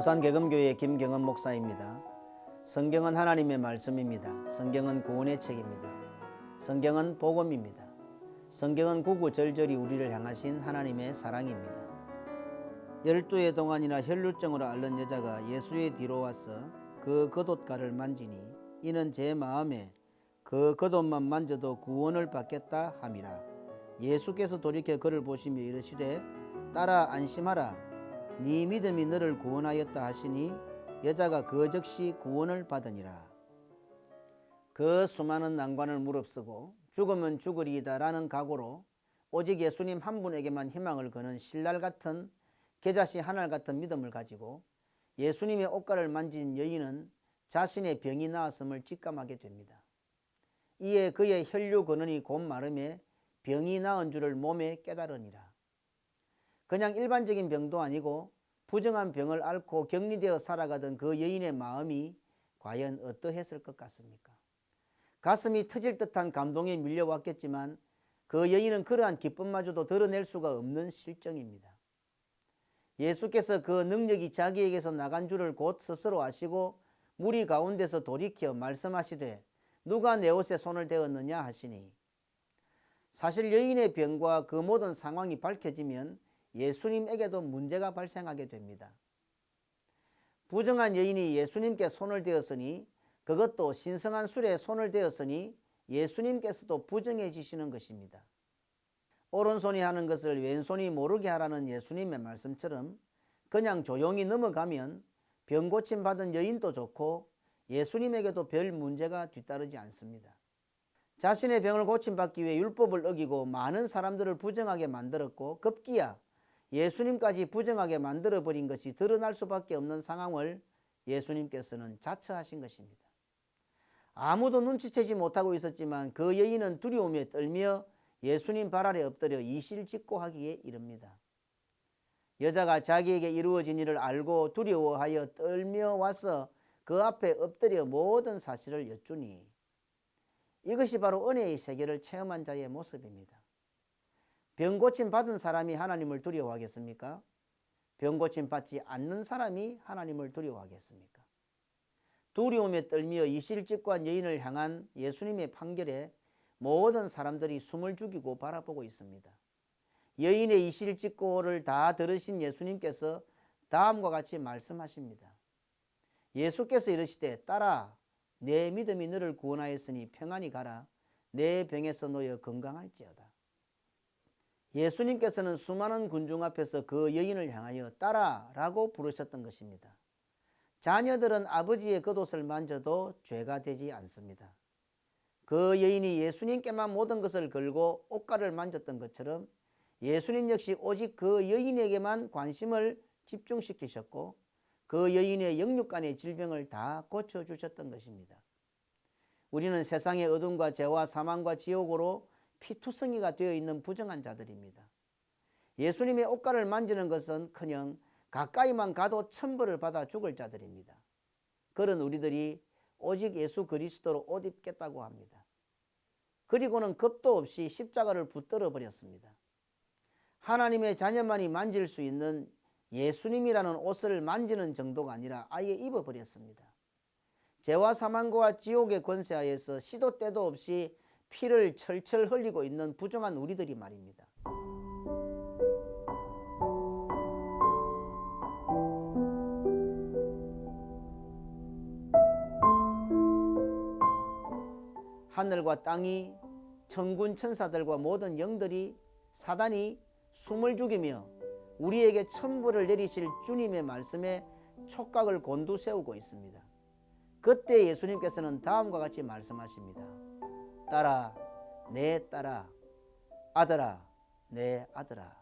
부산 개금교회 김경은 목사입니다. 성경은 하나님의 말씀입니다. 성경은 구원의 책입니다. 성경은 복음입니다. 성경은 구구절절히 우리를 향하신 하나님의 사랑입니다. 열두해 동안이나 혈루증으로 앓는 여자가 예수의 뒤로 와서 그 겉옷가를 만지니 이는 제 마음에 그 겉옷만 만져도 구원을 받겠다 함이라. 예수께서 돌이켜 그를 보시며 이르시되 따라 안심하라 네 믿음이 너를 구원하였다 하시니 여자가 그 즉시 구원을 받으니라. 그 수많은 난관을 무릅쓰고 죽으면 죽으리이다라는 각오로 오직 예수님 한 분에게만 희망을 거는 신랄 같은 계자씨 하늘 같은 믿음을 가지고 예수님의 옷가를 만진 여인은 자신의 병이 나았음을 직감하게 됩니다. 이에 그의 혈류 근원이 곧 마름에 병이 나은 줄을 몸에 깨달으니라. 그냥 일반적인 병도 아니고 부정한 병을 앓고 격리되어 살아가던 그 여인의 마음이 과연 어떠했을 것 같습니까? 가슴이 터질 듯한 감동에 밀려왔겠지만 그 여인은 그러한 기쁨마저도 드러낼 수가 없는 실정입니다. 예수께서 그 능력이 자기에게서 나간 줄을 곧 스스로 아시고 무리 가운데서 돌이켜 말씀하시되 누가 내 옷에 손을 대었느냐 하시니 사실 여인의 병과 그 모든 상황이 밝혀지면 예수님에게도 문제가 발생하게 됩니다. 부정한 여인이 예수님께 손을 대었으니 그것도 신성한 술에 손을 대었으니 예수님께서도 부정해지시는 것입니다. 오른손이 하는 것을 왼손이 모르게 하라는 예수님의 말씀처럼 그냥 조용히 넘어가면 병 고침 받은 여인도 좋고 예수님에게도 별 문제가 뒤따르지 않습니다. 자신의 병을 고침받기 위해 율법을 어기고 많은 사람들을 부정하게 만들었고 급기야 예수님까지 부정하게 만들어버린 것이 드러날 수밖에 없는 상황을 예수님께서는 자처하신 것입니다. 아무도 눈치채지 못하고 있었지만 그 여인은 두려움에 떨며 예수님 발 아래 엎드려 이실직고 하기에 이릅니다. 여자가 자기에게 이루어진 일을 알고 두려워하여 떨며 와서 그 앞에 엎드려 모든 사실을 여쭈니 이것이 바로 은혜의 세계를 체험한 자의 모습입니다. 병 고침 받은 사람이 하나님을 두려워하겠습니까? 병 고침 받지 않는 사람이 하나님을 두려워하겠습니까? 두려움에 떨며 이실직고한 여인을 향한 예수님의 판결에 모든 사람들이 숨을 죽이고 바라보고 있습니다. 여인의 이실직고를 다 들으신 예수님께서 다음과 같이 말씀하십니다. 예수께서 이르시되 따라 내 믿음이 너를 구원하였으니 평안히 가라 내 병에서 놓여 건강할지어다. 예수님께서는 수많은 군중 앞에서 그 여인을 향하여 따라라고 부르셨던 것입니다. 자녀들은 아버지의 겉옷을 만져도 죄가 되지 않습니다. 그 여인이 예수님께만 모든 것을 걸고 옷가를 만졌던 것처럼 예수님 역시 오직 그 여인에게만 관심을 집중시키셨고 그 여인의 영육간의 질병을 다 고쳐주셨던 것입니다. 우리는 세상의 어둠과 죄와 사망과 지옥으로 피투성이가 되어 있는 부정한 자들입니다. 예수님의 옷가를 만지는 것은 커녕 가까이만 가도 천벌을 받아 죽을 자들입니다. 그런 우리들이 오직 예수 그리스도로 옷 입겠다고 합니다. 그리고는 겁도 없이 십자가를 붙들어 버렸습니다. 하나님의 자녀만이 만질 수 있는 예수님이라는 옷을 만지는 정도가 아니라 아예 입어버렸습니다. 죄와 사망과 지옥의 권세하에서 시도 때도 없이 피를 철철 흘리고 있는 부정한 우리들이 말입니다. 하늘과 땅이 천군 천사들과 모든 영들이 사단이 숨을 죽이며 우리에게 천부를 내리실 주님의 말씀에 촉각을 곤두세우고 있습니다. 그때 예수님께서는 다음과 같이 말씀하십니다. 딸아, 내 딸아, 아들아, 내 아들아.